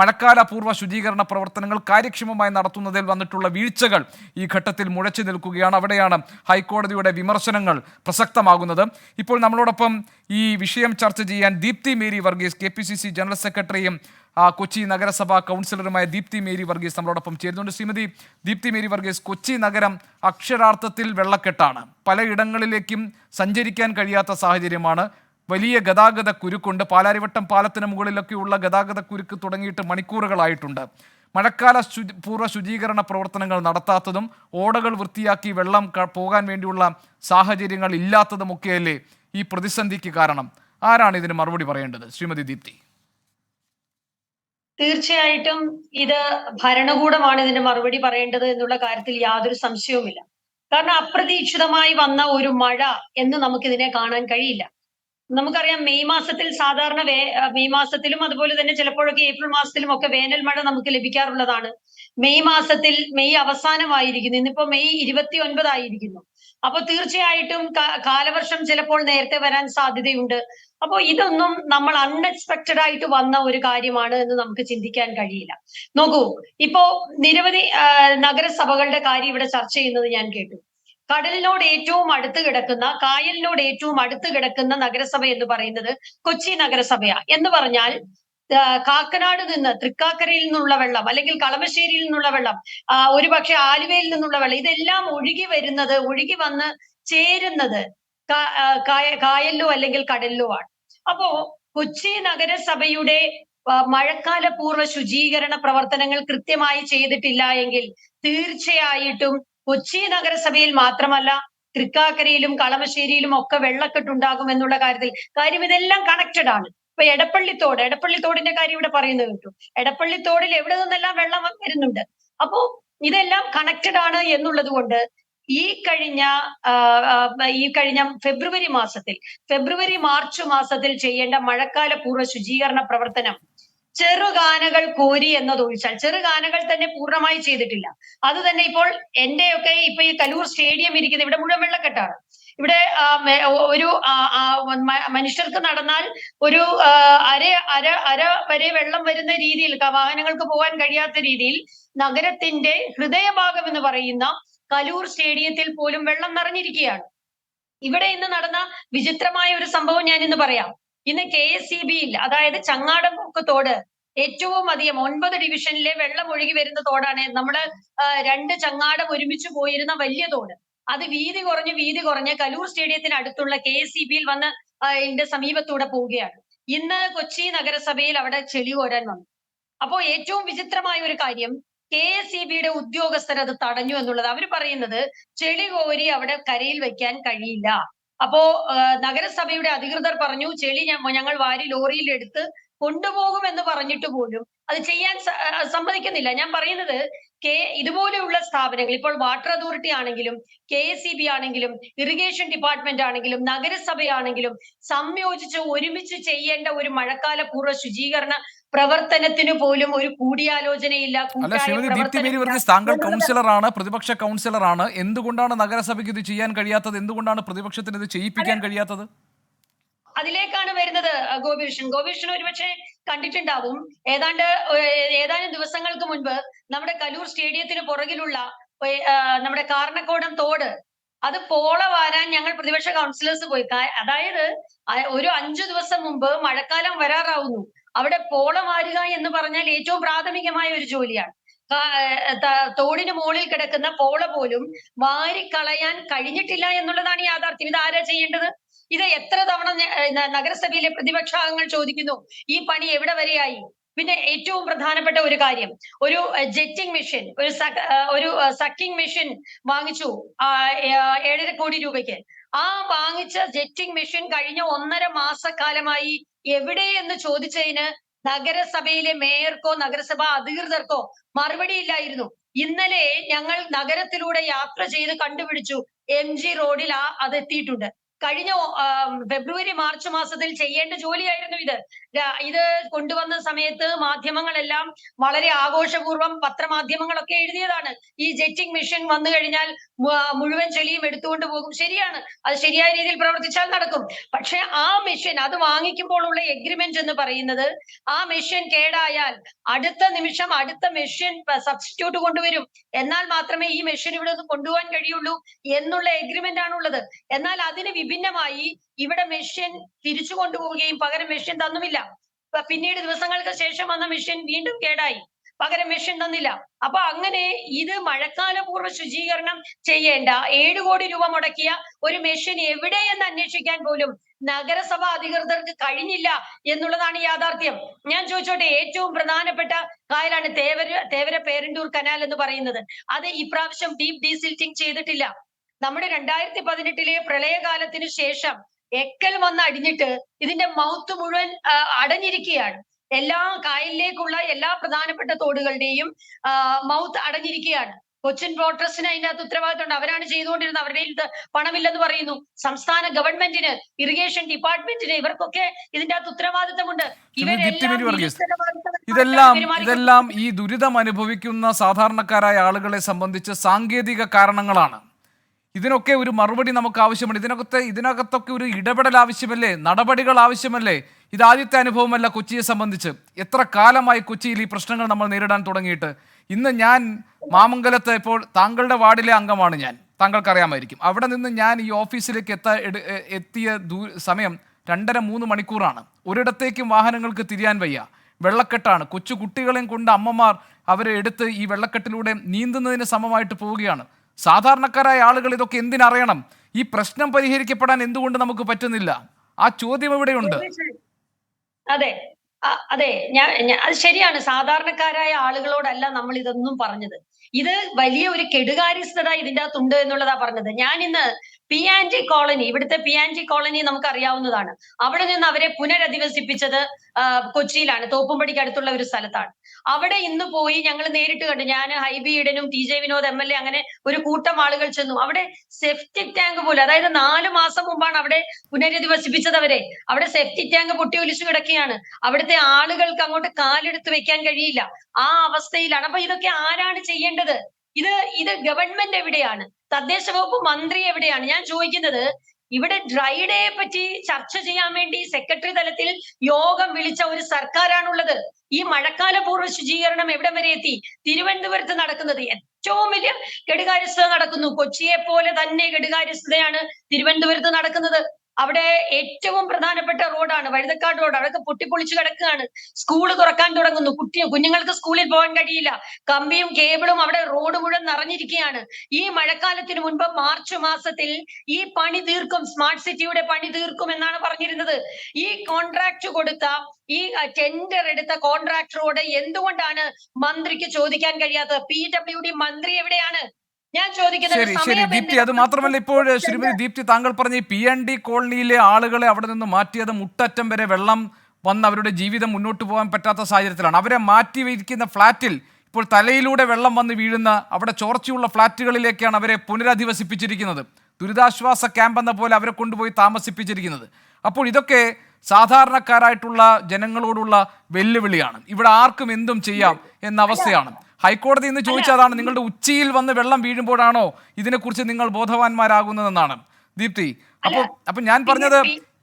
മഴക്കാല പൂർവ ശുചീകരണ പ്രവർത്തനങ്ങൾ കാര്യക്ഷമമായി നടത്തുന്നതിൽ വന്നിട്ടുള്ള വീഴ്ചകൾ ഈ ഘട്ടത്തിൽ മുഴച്ചു നിൽക്കുകയാണ്. അവിടെയാണ് ഹൈക്കോടതിയുടെ വിമർശനങ്ങൾ പ്രസക്തമാകുന്നത്. ഇപ്പോൾ നമ്മളോടൊപ്പം ഈ വിഷയം ചർച്ച ചെയ്യാൻ ദീപ്തി മേരി വർഗീസ് കെ ജനറൽ സെക്രട്ടറിയും കൊച്ചി നഗരസഭാ കൗൺസിലറുമായ ദീപ്തി മേരി വർഗീസ് നമ്മളോടൊപ്പം ചേരുന്നുണ്ട്. ശ്രീമതി ദീപ്തി മേരി വർഗീസ് കൊച്ചി നഗരം അക്ഷരാർത്ഥത്തിൽ വെള്ളക്കെട്ടാണ്. പലയിടങ്ങളിലേക്കും സഞ്ചരിക്കാൻ കഴിയാത്ത സാഹചര്യമാണ്. വലിയ ഗതാഗത കുരുക്കുണ്ട്. പാലാരിവട്ടം പാലത്തിന് മുകളിലൊക്കെയുള്ള ഗതാഗത കുരുക്ക് തുടങ്ങിയിട്ട് മണിക്കൂറുകളായിട്ടുണ്ട്. മഴക്കാല ശുചി പൂർവ ശുചീകരണ പ്രവർത്തനങ്ങൾ നടത്താത്തതും ഓടകൾ വൃത്തിയാക്കി വെള്ളം പോകാൻ വേണ്ടിയുള്ള സാഹചര്യങ്ങൾ ഇല്ലാത്തതുമൊക്കെയല്ലേ ഈ പ്രതിസന്ധിക്ക് കാരണം. ആരാണ് ഇതിന് മറുപടി പറയേണ്ടത്? ശ്രീമതി ദീപ്തി. തീർച്ചയായിട്ടും ഇത് ഭരണകൂടമാണ് ഇതിന് മറുപടി പറയേണ്ടത് എന്നുള്ള കാര്യത്തിൽ യാതൊരു സംശയവുമില്ല. കാരണം അപ്രതീക്ഷിതമായി വന്ന ഒരു മഴ എന്ന് നമുക്കിതിനെ കാണാൻ കഴിയില്ല. നമുക്കറിയാം മെയ് മാസത്തിൽ സാധാരണ വേ മെയ് മാസത്തിലും അതുപോലെ തന്നെ ചിലപ്പോഴൊക്കെ ഏപ്രിൽ മാസത്തിലും ഒക്കെ വേനൽ മഴ നമുക്ക് ലഭിക്കാറുള്ളതാണ്. മെയ് മാസത്തിൽ മെയ് അവസാനമായിരിക്കുന്നു. ഇന്നിപ്പോ മെയ് ഇരുപത്തി ഒൻപതായിരിക്കുന്നു അപ്പൊ തീർച്ചയായിട്ടും കാലവർഷം ചിലപ്പോൾ നേരത്തെ വരാൻ സാധ്യതയുണ്ട്. അപ്പോൾ ഇതൊന്നും നമ്മൾ അൺഎക്സ്പെക്റ്റഡ് ആയിട്ട് വന്ന ഒരു കാര്യമാണ് എന്ന് നമുക്ക് ചിന്തിക്കാൻ കഴിയില്ല. നോക്കൂ ഇപ്പോ നിരവധി നഗരസഭകളുടെ കാര്യം ഇവിടെ ചർച്ച ചെയ്യുന്നത് ഞാൻ കേട്ടു. കടലിനോട് ഏറ്റവും അടുത്ത് കിടക്കുന്ന കായലിനോട് ഏറ്റവും അടുത്ത് കിടക്കുന്ന നഗരസഭ എന്ന് പറയുന്നത് കൊച്ചി നഗരസഭയാണ് എന്ന് പറഞ്ഞാൽ കാക്കനാട് നിന്ന് തൃക്കാക്കരയിൽ നിന്നുള്ള വെള്ളം അല്ലെങ്കിൽ കളമശ്ശേരിയിൽ നിന്നുള്ള വെള്ളം ഒരുപക്ഷെ ആലുവയിൽ നിന്നുള്ള വെള്ളം ഇതെല്ലാം ഒഴുകി വരുന്നത് ഒഴുകി വന്ന് ചേരുന്നത് കായലിലോ അല്ലെങ്കിൽ കടലിലോ ആണ്. അപ്പോ കൊച്ചി നഗരസഭയുടെ മഴക്കാല പൂർവ ശുചീകരണ പ്രവർത്തനങ്ങൾ കൃത്യമായി ചെയ്തിട്ടില്ല എങ്കിൽ തീർച്ചയായിട്ടും കൊച്ചി നഗരസഭയിൽ മാത്രമല്ല തൃക്കാക്കരയിലും കളമശ്ശേരിയിലും ഒക്കെ വെള്ളക്കെട്ടുണ്ടാകും എന്നുള്ള കാര്യത്തിൽ കാര്യം ഇതെല്ലാം കണക്റ്റഡ് ആണ്. ഇപ്പൊ എടപ്പള്ളിത്തോട് എടപ്പള്ളിത്തോടിന്റെ കാര്യം ഇവിടെ പറയുന്നത് കേട്ടു. എടപ്പള്ളിത്തോടിൽ എവിടെ നിന്നെല്ലാം വെള്ളം വരുന്നുണ്ട്? അപ്പോ ഇതെല്ലാം കണക്റ്റഡ് ആണ് എന്നുള്ളത് കൊണ്ട് ഈ കഴിഞ്ഞ ഈ കഴിഞ്ഞ ഫെബ്രുവരി മാസത്തിൽ ഫെബ്രുവരി മാർച്ച് മാസത്തിൽ ചെയ്യേണ്ട മഴക്കാല പൂർവ ശുചീകരണ പ്രവർത്തനം ചെറുകാനകൾ കോരി എന്നത് ഒഴിച്ചാൽ ചെറുഗാനകൾ തന്നെ പൂർണമായി ചെയ്തിട്ടില്ല. അത് തന്നെ ഇപ്പോൾ എന്റെയൊക്കെ ഇപ്പൊ ഈ കലൂർ സ്റ്റേഡിയം ഇരിക്കുന്നത് ഇവിടെ മുഴുവൻ വെള്ളക്കെട്ടാണ്. ഇവിടെ ഒരു മനുഷ്യർക്ക് നടന്നാൽ ഒരു അര അര അര വരെ വെള്ളം വരുന്ന രീതിയിൽ വാഹനങ്ങൾക്ക് പോകാൻ കഴിയാത്ത രീതിയിൽ നഗരത്തിന്റെ ഹൃദയഭാഗം എന്ന് പറയുന്ന കലൂർ സ്റ്റേഡിയത്തിൽ പോലും വെള്ളം നിറഞ്ഞിരിക്കുകയാണ്. ഇവിടെ ഇന്ന് നടന്ന വിചിത്രമായ ഒരു സംഭവം ഞാൻ ഇന്ന് പറയാം. ഇന്ന് കെ എസ് ഇ ബിയിൽ അതായത് ചങ്ങാടമുക്ക് തോട് ഏറ്റവും അധികം ഒൻപത് ഡിവിഷനിലെ വെള്ളം ഒഴുകി വരുന്ന തോടാണ്. നമ്മൾ രണ്ട് ചങ്ങാടം ഒരുമിച്ച് പോയിരുന്ന വലിയ തോട്. അത് വീതി കുറഞ്ഞ് വീതി കുറഞ്ഞ് കലൂർ സ്റ്റേഡിയത്തിന് അടുത്തുള്ള കെ എസ് ഇ ബിയിൽ വന്ന് എന്റെ സമീപത്തൂടെ പോവുകയാണ്. ഇന്ന് കൊച്ചി നഗരസഭയിൽ അവിടെ ചെളി കോരാൻ വന്നു. അപ്പോ ഏറ്റവും വിചിത്രമായ ഒരു കാര്യം കെ എസ് ഇ ബിയുടെ ഉദ്യോഗസ്ഥർ അത് തടഞ്ഞു എന്നുള്ളത്. അവർ പറയുന്നത് ചെളി കോരി അവിടെ കരയിൽ വെക്കാൻ കഴിയില്ല. അപ്പോ നഗരസഭയുടെ അധികൃതർ പറഞ്ഞു ചെളി ഞങ്ങൾ വാരി ലോറിയിൽ എടുത്ത് കൊണ്ടുപോകും എന്ന് പറഞ്ഞിട്ട് പോലും അത് ചെയ്യാൻ സ- സമ്മതിക്കുന്നില്ല. ഞാൻ പറയുന്നത് കെ ഇതുപോലെയുള്ള സ്ഥാപനങ്ങൾ ഇപ്പോൾ വാട്ടർ അതോറിറ്റി ആണെങ്കിലും കെ എസ് ഇ ബി ആണെങ്കിലും ഇറിഗേഷൻ ഡിപ്പാർട്ട്മെന്റ് ആണെങ്കിലും നഗരസഭയാണെങ്കിലും സംയോജിച്ച് ഒരുമിച്ച് ചെയ്യേണ്ട ഒരു മഴക്കാല പൂർവ ശുചീകരണ പ്രവർത്തനത്തിന് പോലും ഒരു കൂടിയാലോചനയില്ല. അല്ല ശ്രീമതി ദീപ്തി മേരി വർഗീസ് താങ്കൾ കൗൺസിലറാണ് പ്രതിപക്ഷ കൗൺസിലറാണ് എന്തുകൊണ്ടാണ് നഗരസഭയ്ക്ക് ഇത് ചെയ്യാൻ കഴിയാത്തത്? എന്തുകൊണ്ടാണ് പ്രതിപക്ഷത്തിന് ഇത് ചെയ്യിപ്പിക്കാൻ കഴിയാത്തത്? അതിലേക്കാണ് വരുന്നത് ഗോപികൃഷ്ണൻ. ഗോപികൃഷ്ണൻ ഒരുപക്ഷെ കണ്ടിട്ടുണ്ടാവും. ഏതാണ്ട് ഏതാനും ദിവസങ്ങൾക്ക് മുൻപ് നമ്മുടെ കലൂർ സ്റ്റേഡിയത്തിന് പുറകിലുള്ള നമ്മുടെ കാരണക്കോടം തോട് അത് പോള വാരാൻ ഞങ്ങൾ പ്രതിപക്ഷ കൗൺസിലേഴ്സ് പോയി. അതായത് ഒരു അഞ്ചു ദിവസം മുമ്പ് മഴക്കാലം വരാറാവുന്നു. അവിടെ പോള വാരുക എന്ന് പറഞ്ഞാൽ ഏറ്റവും പ്രാഥമികമായ ഒരു ജോലിയാണ്. തോടിന് മുകളിൽ കിടക്കുന്ന പോള പോലും വാരിക്കളയാൻ കഴിഞ്ഞിട്ടില്ല എന്നുള്ളതാണ് യാഥാർത്ഥ്യം. ഇത് ആരാ ചെയ്യേണ്ടത്? ഇത് എത്ര തവണ നഗരസഭയിലെ പ്രതിപക്ഷാംഗങ്ങൾ ചോദിക്കുന്നു ഈ പണി എവിടെ വരെയായി? പിന്നെ ഏറ്റവും പ്രധാനപ്പെട്ട ഒരു കാര്യം ഒരു ജെറ്റിംഗ് മെഷീൻ ഒരു ഒരു സക്കിംഗ് മെഷീൻ വാങ്ങിച്ചു ഏഴര കോടി രൂപയ്ക്ക്. ആ വാങ്ങിച്ച ജെറ്റിംഗ് മെഷീൻ കഴിഞ്ഞ ഒന്നര മാസക്കാലമായി എവിടെ എന്ന് ചോദിച്ചതിന് നഗരസഭയിലെ മേയർക്കോ നഗരസഭാ അധികൃതർക്കോ മറുപടി ഇല്ലായിരുന്നു ഇന്നലെ ഞങ്ങൾ നഗരത്തിലൂടെ യാത്ര ചെയ്ത് കണ്ടുപിടിച്ചു എം ജി റോഡിൽ ആ അത് എത്തിയിട്ടുണ്ട് കഴിഞ്ഞ ഫെബ്രുവരി മാർച്ച് മാസത്തിൽ ചെയ്യേണ്ട ജോലിയായിരുന്നു ഇത്. ഇത് കൊണ്ടുവന്ന സമയത്ത് മാധ്യമങ്ങളെല്ലാം വളരെ ആഘോഷപൂർവം പത്രമാധ്യമങ്ങളൊക്കെ എഴുതിയതാണ്. ഈ ജെറ്റിംഗ് മെഷീൻ വന്നു കഴിഞ്ഞാൽ മുഴുവൻ ചെളിയും എടുത്തുകൊണ്ട് പോകും. ശരിയാണ്. അത് ശരിയായ രീതിയിൽ പ്രവർത്തിച്ചാൽ നടക്കും. പക്ഷെ ആ മെഷീൻ അത് വാങ്ങിക്കുമ്പോൾ ഉള്ള എഗ്രിമെന്റ് എന്ന് പറയുന്നത് ആ മെഷീൻ കേടായാൽ അടുത്ത നിമിഷം അടുത്ത മെഷീൻ സബ്സ്റ്റിറ്റ്യൂട്ട് കൊണ്ടുവരും. എന്നാൽ മാത്രമേ ഈ മെഷീൻ ഇവിടെ നിന്ന് കൊണ്ടുപോകാൻ കഴിയുള്ളൂ എന്നുള്ള എഗ്രിമെന്റ് ഉള്ളത് എന്നാൽ അതിന് വിഭിന്നമായി ഇവിടെ മെഷീൻ തിരിച്ചു കൊണ്ടുപോവുകയും പകരം മെഷീൻ തന്നുമില്ല. പിന്നീട് ദിവസങ്ങൾക്ക് ശേഷം വന്ന മെഷീൻ വീണ്ടും കേടായി. പകരം മെഷീൻ തന്നില്ല. അപ്പൊ അങ്ങനെ ഇത് മഴക്കാലപൂർവ ശുചീകരണം ചെയ്യേണ്ട ഏഴ് കോടി രൂപ മുടക്കിയ ഒരു മെഷീൻ എവിടെയെന്ന് അന്വേഷിക്കാൻ പോലും നഗരസഭ അധികൃതർക്ക് കഴിഞ്ഞില്ല എന്നുള്ളതാണ് യാഥാർത്ഥ്യം. ഞാൻ ചോദിച്ചോട്ടെ ഏറ്റവും പ്രധാനപ്പെട്ട കായലാണ് തേവര തേവര പേരണ്ടൂർ കനാൽ എന്ന് പറയുന്നത്. അത് ഇപ്രാവശ്യം ഡീപ് ഡീസിൽറ്റിംഗ് ചെയ്തിട്ടില്ല. നമ്മുടെ രണ്ടായിരത്തി പതിനെട്ടിലെ പ്രളയകാലത്തിന് ശേഷം എക്കൽ വന്ന് അടിഞ്ഞിട്ട് ഇതിന്റെ മൗത്ത് മുഴുവൻ അടഞ്ഞിരിക്കുകയാണ്. എല്ലാ കായലിലേക്കുള്ള എല്ലാ പ്രധാനപ്പെട്ട തോടുകളുടെയും മൗത്ത് അടഞ്ഞിരിക്കുകയാണ്. കൊച്ചിൻ ബോട്ടേഴ്സിന് അതിന്റെ അകത്ത് ഉത്തരവാദിത്തമുണ്ട്. അവരാണ് ചെയ്തുകൊണ്ടിരുന്നത്. അവരുടെ ഇത് പണമില്ലെന്ന് പറയുന്നു. സംസ്ഥാന ഗവൺമെന്റിന് ഇറിഗേഷൻ ഡിപ്പാർട്ട്മെന്റിന് ഇവർക്കൊക്കെ ഇതിന്റെ അകത്ത് ഉത്തരവാദിത്തമുണ്ട് ഇതെല്ലാം ഇതെല്ലാം ഈ ദുരിതം അനുഭവിക്കുന്ന സാധാരണക്കാരായ ആളുകളെ സംബന്ധിച്ച് സാങ്കേതിക കാരണങ്ങളാണ്. ഇതിനൊക്കെ ഒരു മറുപടി നമുക്ക് ആവശ്യമുണ്ട് ഇതിനകത്തെ ഇതിനകത്തൊക്കെ ഒരു ഇടപെടൽ ആവശ്യമല്ലേ? നടപടികൾ ആവശ്യമല്ലേ? ഇത് ആദ്യത്തെ അനുഭവമല്ല കൊച്ചിയെ സംബന്ധിച്ച്. എത്ര കാലമായി കൊച്ചിയിൽ ഈ പ്രശ്നങ്ങൾ നമ്മൾ നേരിടാൻ തുടങ്ങിയിട്ട്. ഇന്ന് ഞാൻ മാമംഗലത്ത് ഇപ്പോൾ താങ്കളുടെ വാർഡിലെ അംഗമാണ് ഞാൻ. താങ്കൾക്കറിയാമായിരിക്കും. അവിടെ നിന്ന് ഞാൻ ഈ ഓഫീസിലേക്ക് എത്താ എത്തിയ സമയം രണ്ടര മൂന്ന് മണിക്കൂറാണ്. ഒരിടത്തേക്കും വാഹനങ്ങൾക്ക് തിരിയാൻ വയ്യ. വെള്ളക്കെട്ടാണ്. കൊച്ചു കുട്ടികളെയും കൊണ്ട് അമ്മമാർ അവരെ എടുത്ത് ഈ വെള്ളക്കെട്ടിലൂടെ നീന്തുന്നതിന് സമമായിട്ട് പോവുകയാണ്. സാധാരണക്കാരായ ആളുകൾ ഇതൊക്കെ എന്തിനറിയണം? ഈ പ്രശ്നം പരിഹരിക്കപ്പെടാൻ എന്തുകൊണ്ട് നമുക്ക് പറ്റുന്നില്ല? ആ ചോദ്യം ഇവിടെയുണ്ട് അതെ. അതെ. ഞാൻ അത് ശരിയാണ്. സാധാരണക്കാരായ ആളുകളോടല്ല നമ്മൾ ഇതൊന്നും പറഞ്ഞത്. ഇത് വലിയ ഒരു കെടുകാര്യസ്ഥത ഇതിന്റെ അകത്തുണ്ട് എന്നുള്ളതാ പറഞ്ഞത്. ഞാൻ ഇന്ന് പി ആൻഡ് ജി കോളനി ഇവിടുത്തെ പി ആൻഡ് ജി കോളനി നമുക്ക് അറിയാവുന്നതാണ് അവിടെ നിന്ന് അവരെ പുനരധിവസിപ്പിച്ചത് കൊച്ചിയിലാണ് തോപ്പുംപടിക്ക് അടുത്തുള്ള ഒരു സ്ഥലത്താണ്. അവിടെ ഇന്ന് പോയി ഞങ്ങൾ നേരിട്ട് കണ്ടു. ഞാൻ Hibi ഈഡനും T J Vinod M L A അങ്ങനെ ഒരു കൂട്ടം ആളുകൾ ചെന്നു. അവിടെ സെപ്റ്റിക് ടാങ്ക് പോലും അതായത് നാല് മാസം മുമ്പാണ് അവിടെ പുനരധിവസിപ്പിച്ചത് അവരെ. അവിടെ സെപ്റ്റിക് ടാങ്ക് പൊട്ടി ഒലിച്ചു കിടക്കുകയാണ്. അവിടുത്തെ ആളുകൾക്ക് അങ്ങോട്ട് കാലെടുത്ത് വെക്കാൻ കഴിയില്ല. ആ അവസ്ഥയിലാണ്. അപ്പൊ ഇതൊക്കെ ആരാണ് ചെയ്യേണ്ടത്? ഇത് ഇത് ഗവൺമെന്റ് എവിടെയാണ്? തദ്ദേശ വകുപ്പ് മന്ത്രി എവിടെയാണ്? ഞാൻ ചോദിക്കുന്നത് ഇവിടെ ഡ്രൈഡേയെ പറ്റി ചർച്ച ചെയ്യാൻ വേണ്ടി സെക്രട്ടറി തലത്തിൽ യോഗം വിളിച്ച ഒരു സർക്കാരാണുള്ളത്. ഈ മഴക്കാല പൂർവ ശുചീകരണം എവിടെ വരെ എത്തി? തിരുവനന്തപുരത്ത് നടക്കുന്നത്. ഏറ്റവും വലിയ കെടുകാര്യസ്ഥത നടക്കുന്നു. കൊച്ചിയെ പോലെ തന്നെ കെടുകാര്യസ്ഥതയാണ് തിരുവനന്തപുരത്ത് നടക്കുന്നത്. അവിടെ ഏറ്റവും പ്രധാനപ്പെട്ട റോഡാണ് വഴുതക്കാട് റോഡ്. അവിടെയൊക്കെ പൊട്ടിപ്പൊളിച്ചു കിടക്കുകയാണ്. സ്കൂൾ തുറക്കാൻ തുടങ്ങുന്നു. കുട്ടി കുഞ്ഞുങ്ങൾക്ക് സ്കൂളിൽ പോകാൻ കഴിയില്ല. കമ്പിയും കേബിളും അവിടെ റോഡ് മുഴുവൻ നിറഞ്ഞിരിക്കുകയാണ്. ഈ മഴക്കാലത്തിന് മുൻപ് മാർച്ച് മാസത്തിൽ ഈ പണി തീർക്കും സ്മാർട്ട് സിറ്റിയുടെ പണി തീർക്കും എന്നാണ് പറഞ്ഞിരുന്നത്. ഈ കോൺട്രാക്ട് കൊടുത്ത ഈ ടെൻഡർ എടുത്ത കോൺട്രാക്ടറോട് എന്തുകൊണ്ടാണ് മന്ത്രിക്ക് ചോദിക്കാൻ കഴിയാത്തത്? പി ഡബ്ല്യു ഡി മന്ത്രി എവിടെയാണ്? ഞാൻ ശരി ശരി. ദീപ്തി അത് മാത്രമല്ല ഇപ്പോൾ ശ്രീമതി ദീപ്തി താങ്കൾ പറഞ്ഞ ഈ പി എൻ ഡി കോളനിയിലെ ആളുകളെ അവിടെ നിന്ന് മാറ്റിയത് മുട്ടറ്റം വരെ വെള്ളം വന്ന് അവരുടെ ജീവിതം മുന്നോട്ട് പോകാൻ പറ്റാത്ത സാഹചര്യത്തിലാണ്. അവരെ മാറ്റി വയ്ക്കുന്ന ഫ്ളാറ്റിൽ ഇപ്പോൾ തലയിലൂടെ വെള്ളം വന്ന് വീഴുന്ന അവിടെ ചോർച്ചയുള്ള ഫ്ളാറ്റുകളിലേക്കാണ് അവരെ പുനരധിവസിപ്പിച്ചിരിക്കുന്നത്. ദുരിതാശ്വാസ ക്യാമ്പ് എന്ന പോലെ അവരെ കൊണ്ടുപോയി താമസിപ്പിച്ചിരിക്കുന്നത്. അപ്പോൾ ഇതൊക്കെ സാധാരണക്കാരായിട്ടുള്ള ജനങ്ങളോടുള്ള വെല്ലുവിളിയാണ്. ഇവിടെ ആർക്കും എന്തും ചെയ്യാം എന്ന അവസ്ഥയാണ്. ഹൈക്കോടതി ഇന്ന് ചോദിച്ചതാണ് നിങ്ങളുടെ ഉച്ചയിൽ വന്ന് വെള്ളം വീഴുമ്പോഴാണോ ഇതിനെക്കുറിച്ച് നിങ്ങൾ ബോധവാന്മാരാകുന്നതെന്നാണ്. ദീപ്തി അപ്പോൾ അപ്പൊ ഞാൻ പറഞ്ഞത്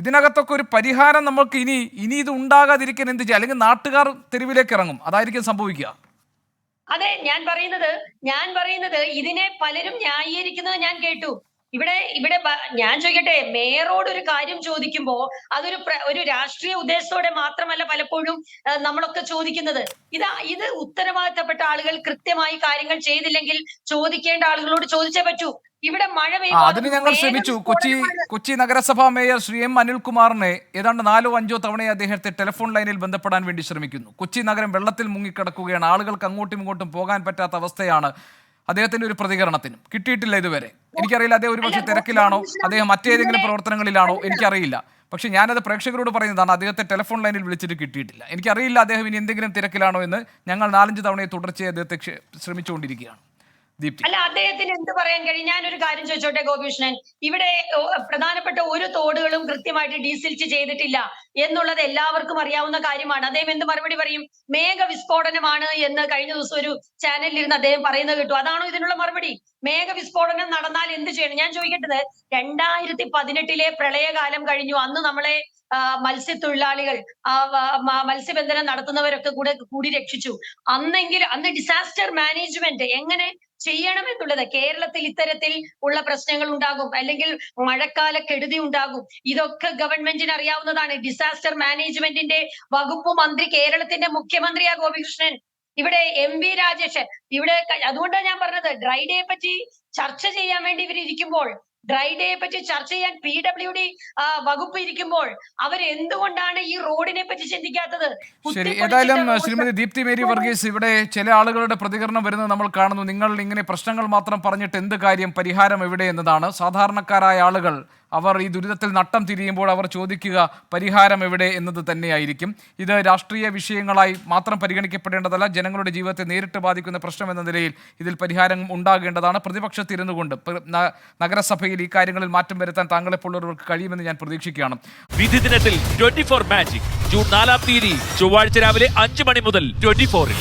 ഇതിനകത്തൊക്കെ ഒരു പരിഹാരം നമുക്ക് ഇനി ഇനി ഇത് ഉണ്ടാകാതിരിക്കാൻ എന്ത് ചെയ്യാം? അല്ലെങ്കിൽ നാട്ടുകാർ തെരുവിലേക്ക് ഇറങ്ങും. അതായിരിക്കും സംഭവിക്കുക. അതെ ഞാൻ പറയുന്നത് ഞാൻ പറയുന്നത് ഇതിനെ പലരും ന്യായീകരിക്കുന്നത് ഞാൻ കേട്ടു. ഇവിടെ ഇവിടെ ഞാൻ ചോദിക്കട്ടെ മേയറോട് ഒരു കാര്യം ചോദിക്കുമ്പോ അതൊരു ഒരു രാഷ്ട്രീയ ഉദ്ദേശത്തോടെ മാത്രമല്ല പലപ്പോഴും നമ്മളൊക്കെ ചോദിക്കുന്നത്. ഇത് ഇത് ഉത്തരവാദിത്തപ്പെട്ട ആളുകൾ കൃത്യമായി കാര്യങ്ങൾ ചെയ്തില്ലെങ്കിൽ ചോദിക്കേണ്ട ആളുകളോട് ചോദിച്ചേ പറ്റൂ. ഇവിടെ മഴ അതിന് ഞങ്ങൾ ശ്രമിച്ചു. കൊച്ചി. കൊച്ചി നഗരസഭാ മേയർ ശ്രീ എം അനിൽകുമാറിനെ ഏതാണ്ട് നാലോ അഞ്ചോ തവണ അദ്ദേഹത്തെ ടെലിഫോൺ ലൈനിൽ ബന്ധപ്പെടാൻ വേണ്ടി ശ്രമിക്കുന്നു. കൊച്ചി നഗരം വെള്ളത്തിൽ മുങ്ങിക്കിടക്കുകയാണ്. ആളുകൾക്ക് അങ്ങോട്ടും ഇങ്ങോട്ടും പോകാൻ പറ്റാത്ത അവസ്ഥയാണ് അദ്ദേഹത്തിന്റെ ഒരു പ്രതികരണത്തിനും. കിട്ടിയിട്ടില്ല ഇതുവരെ. എനിക്കറിയില്ല അദ്ദേഹം ഒരുപക്ഷെ തിരക്കിലാണോ അദ്ദേഹം മറ്റേതെങ്കിലും പ്രവർത്തനങ്ങളിലാണോ എനിക്കറിയില്ല. പക്ഷെ ഞാനത് പ്രേക്ഷകരോട് പറയുന്നതാണ് അദ്ദേഹത്തെ ടെലിഫോൺ ലൈനിൽ വിളിച്ചിട്ട് കിട്ടിയിട്ടില്ല. എനിക്കറിയില്ല അദ്ദേഹം ഇനി എന്തെങ്കിലും തിരക്കിലാണോ എന്ന് ഞങ്ങൾ നാലഞ്ച് തവണയെ തുടർച്ചയായി അദ്ദേഹത്തെ ശ്രമിച്ചുകൊണ്ടിരിക്കുകയാണ്. അല്ല അദ്ദേഹത്തിന് എന്ത് പറയാൻ കഴിയും? ഞാനൊരു കാര്യം ചോദിച്ചോട്ടെ ഗോപികൃഷ്ണൻ? ഇവിടെ പ്രധാനപ്പെട്ട ഒരു തോടുകളും കൃത്യമായിട്ട് ഡീസിൽച്ച് ചെയ്തിട്ടില്ല എന്നുള്ളത് എല്ലാവർക്കും അറിയാവുന്ന കാര്യമാണ്. അദ്ദേഹം എന്ത് മറുപടി പറയും? മേഘ വിസ്ഫോടനമാണ് എന്ന് കഴിഞ്ഞ ദിവസം ഒരു ചാനലിൽ ഇരുന്ന് അദ്ദേഹം പറയുന്നത് കേട്ടു. അതാണോ ഇതിനുള്ള മറുപടി? മേഘ വിസ്ഫോടനം നടന്നാൽ എന്ത് ചെയ്യണം? ഞാൻ ചോദിക്കട്ടത്. രണ്ടായിരത്തി പതിനെട്ടിലെ പ്രളയകാലം കഴിഞ്ഞു. അന്ന് നമ്മളെ മത്സ്യത്തൊഴിലാളികൾ മത്സ്യബന്ധനം നടത്തുന്നവരൊക്കെ കൂടെ കൂടി രക്ഷിച്ചു. അന്നെങ്കിൽ അന്ന് ഡിസാസ്റ്റർ മാനേജ്മെന്റ് എങ്ങനെ ചെയ്യണം എന്നുള്ളത് കേരളത്തിൽ ഇത്തരത്തിൽ ഉള്ള പ്രശ്നങ്ങൾ ഉണ്ടാകും. അല്ലെങ്കിൽ മഴക്കാല കെടുതി ഉണ്ടാകും. ഇതൊക്കെ ഗവൺമെന്റിന് അറിയാവുന്നതാണ്. ഡിസാസ്റ്റർ മാനേജ്മെന്റിന്റെ വകുപ്പ് മന്ത്രി കേരളത്തിന്റെ മുഖ്യമന്ത്രിയാ ഗോപികൃഷ്ണൻ. ഇവിടെ എം വി രാജേഷ്. ഇവിടെ അതുകൊണ്ടാണ് ഞാൻ പറഞ്ഞത്. ഡ്രൈ പറ്റി ചർച്ച ചെയ്യാൻ വേണ്ടി ഇവർ ഇരിക്കുമ്പോൾ ഡ്രൈ ഡേയെ പറ്റി ചർച്ച ചെയ്യാൻ പി ഡബ്ല്യു ഡി വകുപ്പ് ഇരിക്കുമ്പോൾ അവർ എന്തുകൊണ്ടാണ് ഈ റോഡിനെ പറ്റി ചിന്തിക്കാത്തത്? ശരി ഏതായാലും ശ്രീമതി ദീപ്തി മേരി വർഗീസ് ഇവിടെ ചില ആളുകളുടെ പ്രതികരണം വരുന്നത് നമ്മൾ കാണുന്നു. നിങ്ങൾ ഇങ്ങനെ പ്രശ്നങ്ങൾ മാത്രം പറഞ്ഞിട്ട് എന്ത് കാര്യം പരിഹാരം എവിടെ എന്നതാണ്. സാധാരണക്കാരായ ആളുകൾ അവർ ഈ ദുരിതത്തിൽ നട്ടം തിരിയുമ്പോൾ അവർ ചോദിക്കുക പരിഹാരം എവിടെ? എന്നത് തന്നെയായിരിക്കും. ഇത് രാഷ്ട്രീയ വിഷയങ്ങളായി മാത്രം പരിഗണിക്കപ്പെടേണ്ടതല്ല ജനങ്ങളുടെ ജീവിതത്തെ നേരിട്ട് ബാധിക്കുന്ന പ്രശ്നം എന്ന നിലയിൽ ഇതിൽ പരിഹാരം ഉണ്ടാകേണ്ടതാണ്. പ്രതിപക്ഷത്തിരുന്നു കൊണ്ട് നഗരസഭയിൽ ഈ കാര്യങ്ങളിൽ മാറ്റം വരുത്താൻ താങ്കളെപ്പോലുള്ളവർക്ക് കഴിയുമെന്ന് ഞാൻ പ്രതീക്ഷിക്കുകയാണ്. വിധി ദിനത്തിൽ ട്വന്റി ഫോർ മാജിക്. ജൂൺ നാലാം തീയതി ചൊവ്വാഴ്ച രാവിലെ അഞ്ച് മണി മുതൽ ട്വന്റി ഫോറിൽ